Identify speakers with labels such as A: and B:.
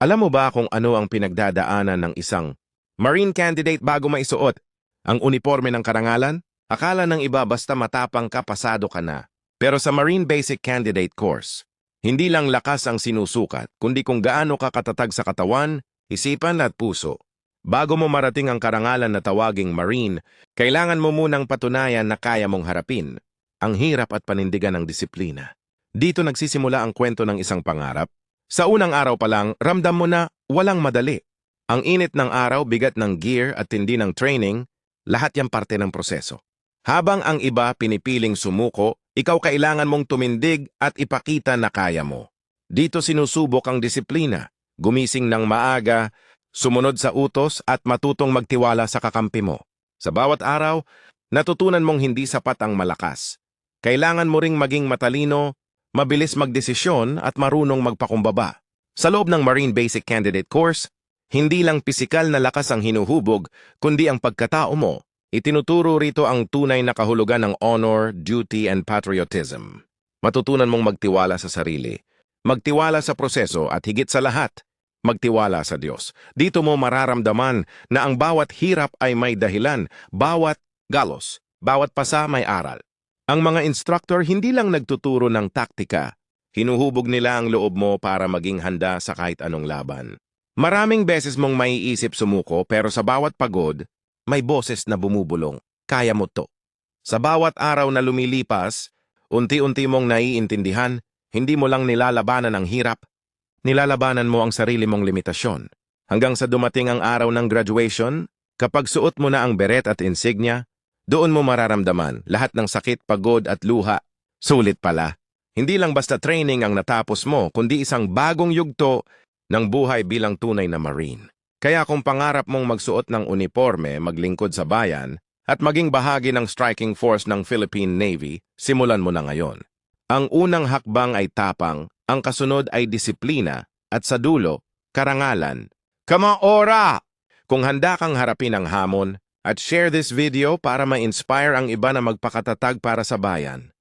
A: Alam mo ba kung ano ang pinagdadaanan ng isang Marine candidate bago maisuot ang uniforme ng karangalan? Akala ng iba basta matapang ka pasado ka na. Pero sa Marine Basic Candidate Course, hindi lang lakas ang sinusukat, kundi kung gaano ka katatag sa katawan, isipan at puso. Bago mo marating ang karangalan na tawaging Marine, kailangan mo munang patunayan na kaya mong harapin ang hirap at panindigan ng disiplina. Dito nagsisimula ang kwento ng isang pangarap. Sa unang araw pa lang, ramdam mo na walang madali. Ang init ng araw, bigat ng gear at tindi ng training, lahat yan parte ng proseso. Habang ang iba pinipiling sumuko, ikaw kailangan mong tumindig at ipakita na kaya mo. Dito sinusubok ang disiplina, gumising ng maaga, sumunod sa utos at matutong magtiwala sa kakampi mo. Sa bawat araw, natutunan mong hindi sapat ang malakas. Kailangan mo ring maging matalino, mabilis magdesisyon at marunong magpakumbaba. Sa loob ng Marine Basic Candidate Course, hindi lang pisikal na lakas ang hinuhubog, kundi ang pagkatao mo. Itinuturo rito ang tunay na kahulugan ng honor, duty, and patriotism. Matutunan mong magtiwala sa sarili, magtiwala sa proseso at higit sa lahat, magtiwala sa Diyos. Dito mo mararamdaman na ang bawat hirap ay may dahilan, bawat galos, bawat pasa may aral. Ang mga instructor hindi lang nagtuturo ng taktika, hinuhubog nila ang loob mo para maging handa sa kahit anong laban. Maraming beses mong maiisip sumuko pero sa bawat pagod, may boses na bumubulong. Kaya mo to. Sa bawat araw na lumilipas, unti-unti mong naiintindihan, hindi mo lang nilalabanan ang hirap, nilalabanan mo ang sarili mong limitasyon. Hanggang sa dumating ang araw ng graduation, kapag suot mo na ang beret at insignia, doon mo mararamdaman lahat ng sakit, pagod at luha. Sulit pala. Hindi lang basta training ang natapos mo, kundi isang bagong yugto ng buhay bilang tunay na Marine. Kaya kung pangarap mong magsuot ng uniforme, maglingkod sa bayan, at maging bahagi ng striking force ng Philippine Navy, simulan mo na ngayon. Ang unang hakbang ay tapang, ang kasunod ay disiplina, at sa dulo, karangalan. Kamaora! Kung handa kang harapin ang hamon, at share this video para ma-inspire ang iba na magpakatatag para sa bayan.